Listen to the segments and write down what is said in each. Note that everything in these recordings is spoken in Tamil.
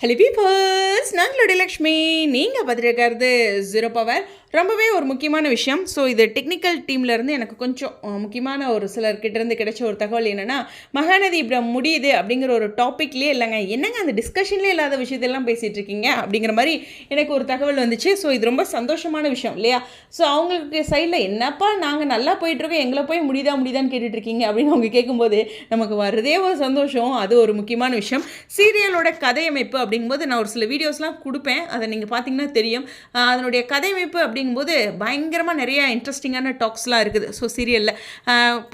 Hello peepers நாங்களுடைய Lakshmi. நீங்கள் பார்த்துருக்கிறது ஜீரோ பவர் ரொம்பவே ஒரு முக்கியமான விஷயம். ஸோ இது டெக்னிக்கல் டீம்லேருந்து எனக்கு கொஞ்சம் முக்கியமான ஒரு சிலர்கிட்டருந்து கிடைச்ச ஒரு தகவல் என்னென்னா மகாநதி இப்படி முடியுது அப்படிங்கிற ஒரு டாப்பிக்லேயே இல்லைங்க. என்னங்க அந்த டிஸ்கஷன்லேயே இல்லாத விஷயத்தெல்லாம் பேசிகிட்டு இருக்கீங்க அப்படிங்கிற மாதிரி எனக்கு ஒரு தகவல் வந்துச்சு. ஸோ இது ரொம்ப சந்தோஷமான விஷயம் இல்லையா? ஸோ அவங்களுக்கு சைடில் என்னப்பா நாங்கள் நல்லா போயிட்டுருக்கோம் எங்களை போய் முடியுதா முடியுதான்னு கேட்டுட்ருக்கீங்க அப்படின்னு அவங்க கேட்கும்போது நமக்கு வர்றதே ஒரு சந்தோஷம். அது ஒரு முக்கியமான விஷயம். சீரியலோட கதையமைப்பு அப்படிங்கும்போது நான் ஒரு சில வீடியோஸ்லாம் கொடுப்பேன். அதை நீங்கள் பார்த்தீங்கன்னா தெரியும். அதனுடைய கதையமைப்பு அப்படிங்கும்போது பயங்கரமாக நிறைய இன்ட்ரெஸ்டிங்கான டாக்ஸ்லாம் இருக்குது. ஸோ சீரியலில்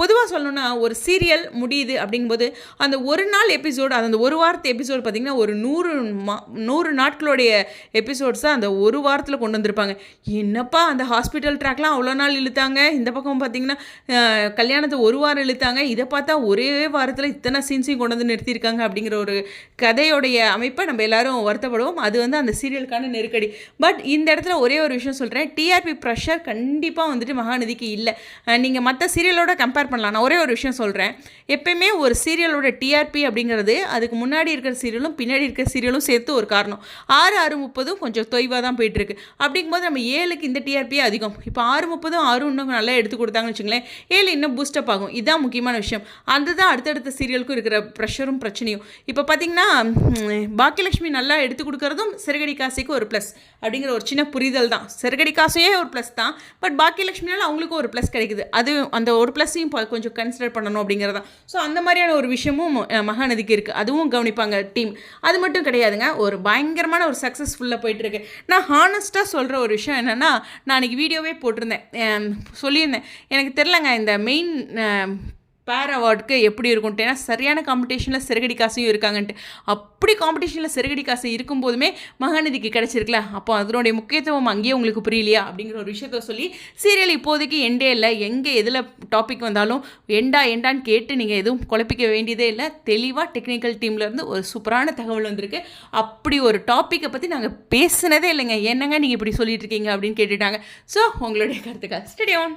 பொதுவாக சொல்லணும்னா ஒரு சீரியல் முடியுது அப்படிங்கும்போது அந்த ஒரு நாள் எபிசோடு அந்த ஒரு வாரத்து எபிசோடு பார்த்திங்கன்னா ஒரு நூறு மா நூறு நாட்களுடைய எபிசோட்ஸை அந்த ஒரு வாரத்தில் கொண்டு வந்திருப்பாங்க. என்னப்பா அந்த ஹாஸ்பிட்டல் ட்ராக்லாம் அவ்வளோ நாள் இழுத்தாங்க? இந்த பக்கம் பார்த்தீங்கன்னா கல்யாணத்தை ஒரு வாரம் இழுத்தாங்க. இதை பார்த்தா ஒரே வாரத்தில் இத்தனை சீன்ஸையும் கொண்டு வந்து நிறுத்தியிருக்காங்க அப்படிங்கிற ஒரு கதையோடைய அமைப்பை நம்ம எல்லாரும் வருத்தப்படுவோம். அது வந்து அந்த சீரியலுக்கான நெருக்கடி. பட் இந்த இடத்துல ஒரே ஒரு விஷயம் சொல்கிறேன் டிஆர்பி ப்ரெஷர் கண்டிப்பாக வந்துட்டு மகாநதிக்கு இல்லை. நீங்கள் மற்ற சீரியலோட கம்பேர் பண்ணலாம். நான் ஒரே ஒரு விஷயம் சொல்கிறேன் எப்பயுமே ஒரு சீரியலோட டிஆர்பி அப்படிங்கிறது அதுக்கு முன்னாடி இருக்கிற சீரியலும் பின்னாடி இருக்கிற சீரியலும் சேர்த்து ஒரு காரணம். ஆறு ஆறு முப்பதும் கொஞ்சம் தொய்வாக தான் போயிட்டுருக்கு. அப்படிங்கும்போது நம்ம ஏழுக்கு இந்த டிஆர்பியே அதிகம். இப்போ ஆறு முப்பதும் ஆறு இன்னும் நல்லா எடுத்து கொடுத்தாங்கன்னு வச்சுங்களேன். ஏழு இன்னும் பூஸ்டப் ஆகும். இதுதான் முக்கியமான விஷயம். அதுதான் அடுத்தடுத்த சீரியலுக்கும் இருக்கிற ப்ரெஷரும் பிரச்சனையும். இப்போ பார்த்தீங்கன்னா பாக்கியில் பாக்கியலட்சுமி நல்லா எடுத்து கொடுக்கறதும் சிறுகடி காசுக்கு ஒரு ப்ளஸ் அப்படிங்கிற ஒரு சின்ன புரிதல் தான். சிறுகடி காசையே ஒரு ப்ளஸ் தான். பட் பாக்கியலட்சுமினால அவங்களுக்கும் ஒரு ப்ளஸ் கிடைக்குது. அது அந்த ஒரு ப்ளஸ்ஸையும் கொஞ்சம் கன்சிடர் பண்ணணும் அப்படிங்கிறது தான். ஸோ அந்த மாதிரியான ஒரு விஷயமும் மகாநதிக்கு இருக்குது அதுவும் கவனிப்பாங்க டீம் அது மட்டும் கிடையாதுங்க. ஒரு பயங்கரமான ஒரு சக்ஸஸ்ஃபுல்லாக போயிட்டுருக்கு நான் ஹானஸ்ட்டாக சொல்கிற ஒரு விஷயம் என்னென்னா நான் அன்றைக்கி வீடியோவே போட்டிருந்தேன். சொல்லியிருந்தேன். எனக்கு தெரிலங்க இந்த மெயின் பேர் அவார்டுக்கு எப்படி இருக்கும்ட்டு ஏன்னா சரியான காம்படிஷனில் சிறகடி காசையும் இருக்காங்கன்ட்டு. அப்படி காம்படிஷனில் சிறகடி காசு இருக்கும்போதுமே மகாநதிக்கு கிடச்சிருக்கல அப்போ அதனுடைய முக்கியத்துவம் அங்கேயே உங்களுக்கு புரியலையா அப்படிங்கிற ஒரு விஷயத்த சொல்லி சீரியல் இப்போதைக்கு எண்டே இல்லை எங்கே எதில் டாபிக் வந்தாலும் எண்டா எண்டான்னு கேட்டு நீங்கள் எதுவும் குழப்பிக்க வேண்டியதே இல்லை. தெளிவாக டெக்னிக்கல் டீம்லேருந்து ஒரு சூப்பரான தகவல் வந்திருக்கு. அப்படி ஒரு டாப்பிக்கை பற்றி நாங்கள் பேசினதே இல்லைங்க. என்னங்க நீங்கள் இப்படி சொல்லிட்டு இருக்கீங்க அப்படின்னு கேட்டுட்டாங்க. ஸோ உங்களுடைய கருத்துக்கள். ஸ்டடியோன்